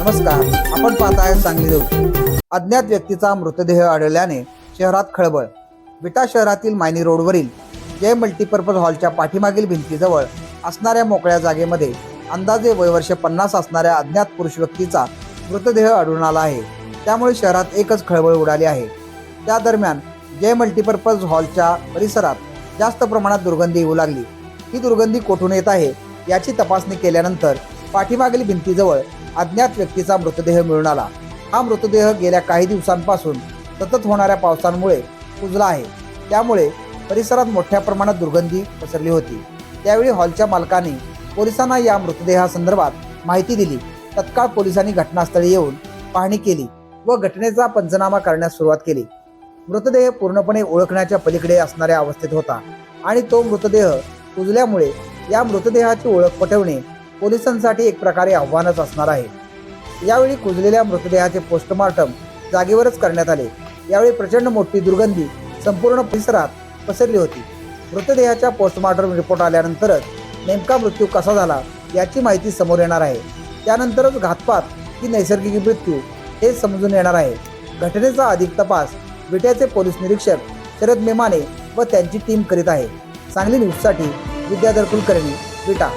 नमस्कार आपण पाहताय सांगली देऊ अज्ञात व्यक्तीचा मृतदेह आढळल्याने शहरात खळबळ. विटा शहरातील मायनी रोडवरील जय मल्टीपर्पज हॉलच्या पाठीमागील भिंतीजवळ असणाऱ्या मोकळ्या जागेमध्ये अंदाजे वयवर्ष पन्नास असणाऱ्या अज्ञात पुरुष व्यक्तीचा मृतदेह आढळून आला आहे. त्यामुळे शहरात एकच खळबळ उडाली आहे. त्या दरम्यान जय मल्टीपर्पज हॉलच्या परिसरात जास्त प्रमाणात दुर्गंधी येऊ लागली. ही दुर्गंधी कोठून येत आहे याची तपासणी केल्यानंतर पाठीमागील भिंतीजवळ अज्ञात व्यक्तीचा मृतदेह मिळून आला. हा मृतदेह गेल्या काही दिवसांपासून सतत होणाऱ्या पावसांमुळे कुजला आहे. त्यामुळे परिसरात मोठ्या प्रमाणात दुर्गंधी पसरली होती. त्यावेळी हॉलच्या मालकाने पोलिसांना या मृतदेहासंदर्भात माहिती दिली. तत्काळ पोलिसांनी घटनास्थळी येऊन पाहणी केली व घटनेचा पंचनामा करण्यास सुरुवात केली. मृतदेह पूर्णपणे ओळखण्याच्या पलीकडे असणाऱ्या अवस्थेत होता आणि तो मृतदेह कुजल्यामुळे या मृतदेहाची ओळख पटवणे पोलिसांसाठी एक प्रकारे आव्हानच असणार आहे. यावेळी कुजलेल्या मृतदेहाचे पोस्टमार्टम जागेवरच करण्यात आले. यावेळी प्रचंड मोठी दुर्गंधी संपूर्ण परिसरात पसरली होती. मृतदेहाच्या पोस्टमार्टम रिपोर्ट आल्यानंतरच नेमका मृत्यू कसा झाला याची माहिती समोर येणार आहे. त्यानंतरच घातपात की नैसर्गिक मृत्यू हे समजून येणार आहे. घटनेचा अधिक तपास विट्याचे पोलीस निरीक्षक शरद मेमाने व त्यांची टीम करीत आहे. सांगली न्यूजसाठी विद्याधर कुलकर्णी विटा